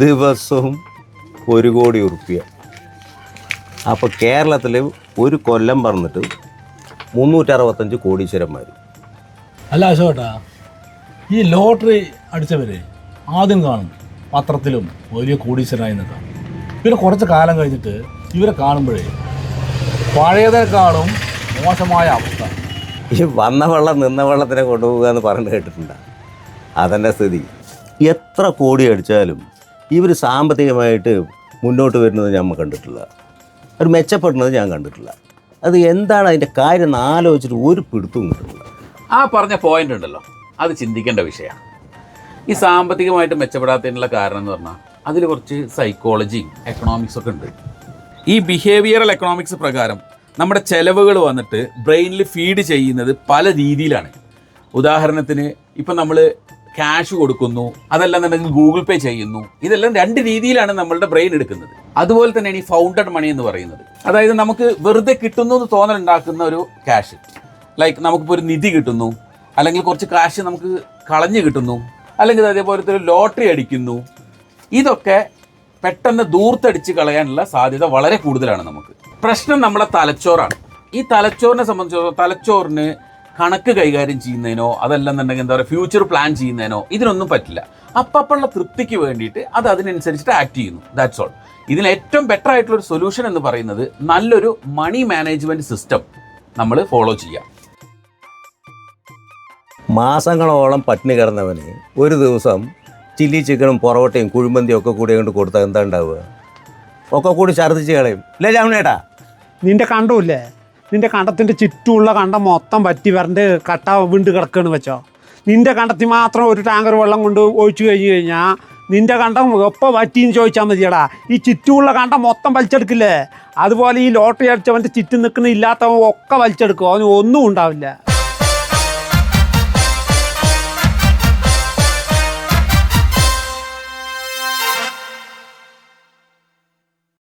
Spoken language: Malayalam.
ദിവസവും ഒരു കോടി ഉറുപ്പ്യ അപ്പോൾ കേരളത്തിൽ ഒരു കൊല്ലം പറഞ്ഞിട്ട് മുന്നൂറ്ററുപത്തഞ്ച് കോടീശ്വരന്മാർ അല്ല അശോട്ടാ ഈ ലോട്ടറി അടിച്ചവരെ ആദ്യം കാണും പത്രത്തിലും വലിയ കോടീശ്വരനായി നിൽക്കാം. പിന്നെ കുറച്ച് കാലം കഴിഞ്ഞിട്ട് ഇവരെ കാണുമ്പോഴേ പഴയതിനേക്കാളും മോശമായ അവസ്ഥ. ഈ വന്ന വെള്ളം നിന്ന വെള്ളത്തിനെ കൊണ്ടുപോകുക എന്ന് പറഞ്ഞു കേട്ടിട്ടുണ്ട്? അതന്നെ സ്ഥിതി. എത്ര കോടി അടിച്ചാലും ഇവർ സാമ്പത്തികമായിട്ട് മുന്നോട്ട് വരുന്നത് ഞാൻ കണ്ടിട്ടില്ല. അവർ മെച്ചപ്പെടുന്നത് ഞാൻ കണ്ടിട്ടില്ല. അത് എന്താണ് അതിന്റെ കാര്യം എന്ന് ആലോചിച്ചിട്ട് ഒരു പിടുത്തവും കിട്ടുന്നില്ല. ആ പറഞ്ഞ പോയിന്റ് ഉണ്ടല്ലോ. അത് ചിന്തിക്കേണ്ട വിഷയമാണ്. ഈ സാമ്പത്തികമായിട്ട് മെച്ചപ്പെടാത്തതിനുള്ള കാരണം എന്ന് പറഞ്ഞാൽ അതിൽ കുറച്ച് സൈക്കോളജിയും എക്കണോമിക്സ് ഒക്കെ ഉണ്ട്. ഈ ബിഹേവിയറൽ എക്കണോമിക്സ് പ്രകാരം നമ്മുടെ ചെലവുകൾ വന്നിട്ട് ബ്രെയിനിൽ ഫീഡ് ചെയ്യുന്നത് പല രീതിയിലാണ്. ഉദാഹരണത്തിന് ഇപ്പം നമ്മൾ ക്യാഷ് കൊടുക്കുന്നു അതല്ലെന്നുണ്ടെങ്കിൽ ഗൂഗിൾ പേ ചെയ്യുന്നു. ഇതെല്ലാം രണ്ട് രീതിയിലാണ് നമ്മളുടെ ബ്രെയിൻ എടുക്കുന്നത്. അതുപോലെ തന്നെയാണ് ഈ ഫൗണ്ടഡ് മണി എന്ന് പറയുന്നത്. അതായത് നമുക്ക് വെറുതെ കിട്ടുന്നു എന്ന് തോന്നലുണ്ടാക്കുന്ന ഒരു ക്യാഷ് ലൈക്ക് നമുക്കിപ്പോൾ ഒരു നിധി കിട്ടുന്നു അല്ലെങ്കിൽ കുറച്ച് കാശ് നമുക്ക് കളഞ്ഞു കിട്ടുന്നു അല്ലെങ്കിൽ അതേപോലത്തെ ഒരു ലോട്ടറി അടിക്കുന്നു. ഇതൊക്കെ പെട്ടെന്ന് ദൂർത്തടിച്ച് കളയാനുള്ള സാധ്യത വളരെ കൂടുതലാണ് നമുക്ക്. പ്രശ്നം നമ്മളെ തലച്ചോറാണ്. ഈ തലച്ചോറിനെ സംബന്ധിച്ചിടത്തോളം തലച്ചോറിന് കണക്ക് കൈകാര്യം ചെയ്യുന്നതിനോ അതല്ലെന്നുണ്ടെങ്കിൽ എന്താ പറയുക ഫ്യൂച്ചർ പ്ലാൻ ചെയ്യുന്നതിനോ ഇതിനൊന്നും പറ്റില്ല. അപ്പപ്പുള്ള തൃപ്തിക്ക് വേണ്ടിയിട്ട് അത് അതിനനുസരിച്ചിട്ട് ആക്ട് ചെയ്യുന്നു. ദാറ്റ്സ് ഓൾ ഇതിന് ഏറ്റവും ബെറ്റർ ആയിട്ടുള്ള ഒരു സൊല്യൂഷൻ എന്ന് പറയുന്നത് നല്ലൊരു മണി മാനേജ്മെന്റ് സിസ്റ്റം നമ്മൾ ഫോളോ ചെയ്യാം. മാസങ്ങളോളം പട്ടിണി കിടന്നവന് ഒരു ദിവസം ചില്ലി ചിക്കനും പൊറോട്ടയും കുഴിമന്തിയും ഒക്കെ കൂടി കൊണ്ട് കൊടുത്താൽ എന്താ ഉണ്ടാവുക? ഒക്കെ കൂടി ഛർദ്ദിച്ച് കളയും. ഇല്ലേ ജാമുനേട്ടാ? നിന്റെ കണ്ടമില്ലേ നിന്റെ കണ്ടത്തിന്റെ ചുറ്റുമുള്ള കണ്ടം മൊത്തം പറ്റി വരണ്ട് കട്ട വീണ്ട് കിടക്കുകയാണ് വെച്ചോ. നിന്റെ കണ്ടത്തിൽ മാത്രം ഒരു ടാങ്കർ വെള്ളം കൊണ്ട് ഒഴിച്ചു കഴിഞ്ഞു കഴിഞ്ഞാൽ നിന്റെ കണ്ടം എപ്പോൾ പറ്റിയെന്ന് ചോദിച്ചാൽ മതിയടാ. ഈ ചുറ്റുമുള്ള കണ്ടം മൊത്തം വലിച്ചെടുക്കില്ലേ? അതുപോലെ ഈ ലോട്ടറി അടിച്ചവന്റെ ചുറ്റും നിൽക്കുന്ന ഇല്ലാത്തവൻ ഒക്കെ വലിച്ചെടുക്കും. അവന് ഒന്നും ഉണ്ടാവില്ല.